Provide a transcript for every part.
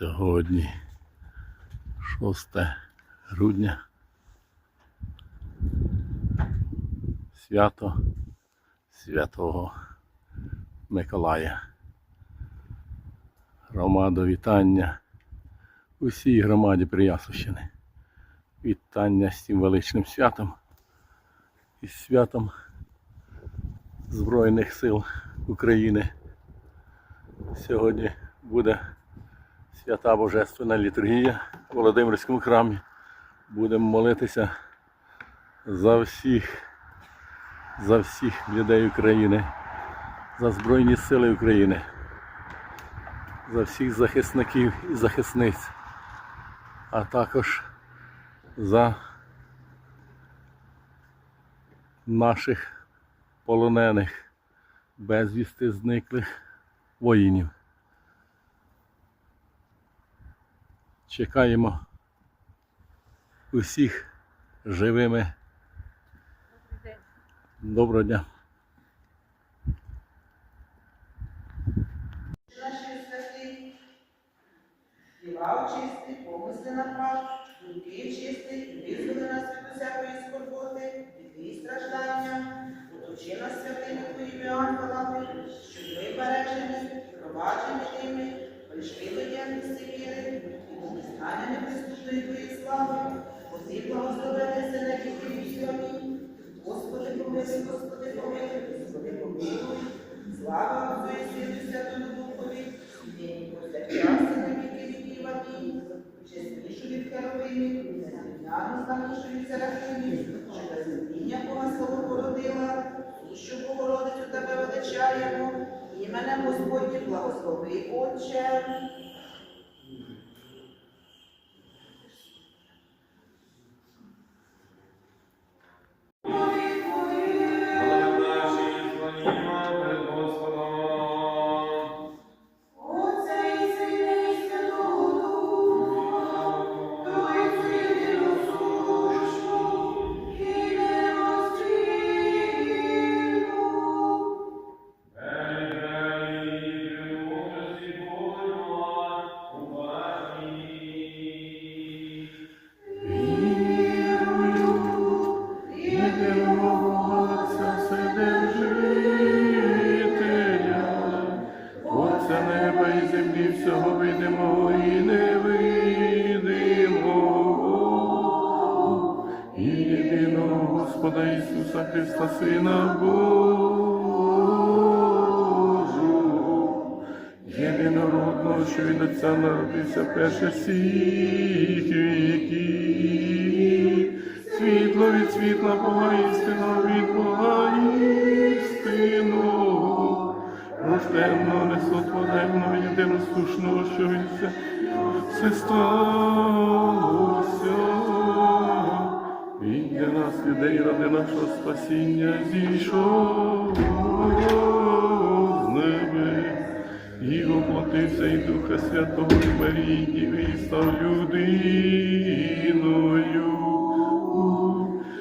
Сьогодні 6 грудня. Свято Святого Миколая. Громада вітання усій громаді Приясущини. Вітання з цим величним святом і святом Збройних сил України. Сьогодні буде свята Божественна літургія в Володимирському храмі. Будемо молитися за всіх, за всіх людей України, за Збройні Сили України, за всіх захисників і захисниць, а також за наших полонених, безвісти зниклих воїнів. Чекаємо усіх живими. Доброго дня. Наші святи, діла очисти, помисли направ, думки чисти, і визволи нас від усякої скорботи, від і страждання, оточи нас святими твоїми ангелами, щоб ми бережені, і проваджені ними, прийшли до єдності віри, і пізнання неприступної твоєї слави, Оці благословений віки вічні. Амінь. Господи, помилуй, Господи, помилуй, Господи, помилуй. Слава і Сину Святому Духові, нині повсякчас і на віки віків. Амінь. Чеснішу від Херовимів, неслухняну знанішу від Серафимів, що без терпіння Бога Слово породила, сущу Богородицю тебе величаємо, іменем Господнім благослови, Отче. Христа, Сина Божого, єдинородного, що від Отця народився перше всіх віків. Світло від світла Бога істинного від Бога істинного, рожденного, несотвореного, єдиносушного, що від все, все сталося. Він для нас, людей, ради нашого спасіння зійшов з небес. І воплотився і Духа Святого і Марії і став людиною.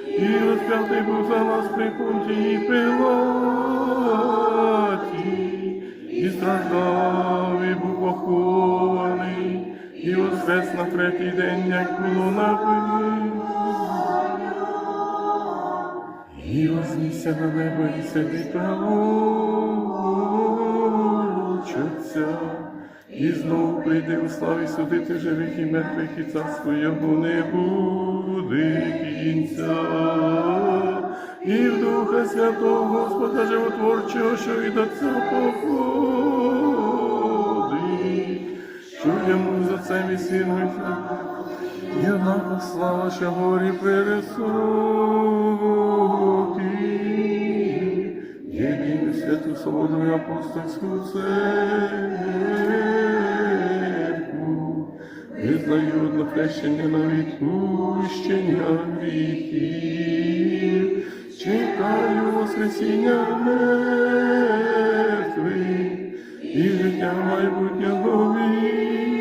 І розп'ятий був за нас при Понтії Пилаті, і страждав, і був похований, і воскрес на третій день, як було написано. І вознісся на небо і сидить праворуч Отця, і знову прийде у славі судити живих і мертвих, і царство його не буде кінця. І в Духа Святого Господа Животворчого, що від Отця походить, що йому за це і сину. і однако слава, що горі пересоки, святу свободу апостольскую церкву, визнаю одно хрещення на відпущення гріхів, чекаю воскресіння мертвих і життя майбутнього віку.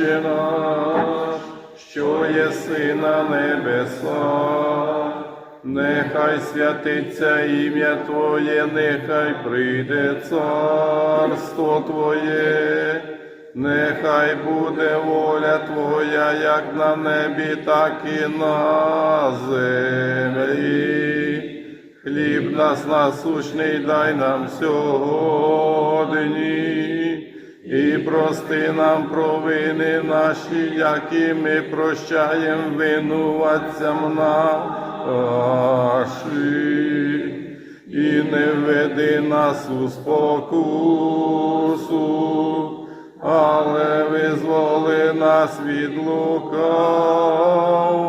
Отче наш, що є сина небеса, нехай святиться ім'я Твоє, нехай прийде царство Твоє, нехай буде воля Твоя, як на небі, так і на землі. Хліб нас насущний дай нам сьогодні і прости нам провини наші, які ми прощаємо винуватцям наші. І не веди нас у спокусу, але визволи нас від лукавого.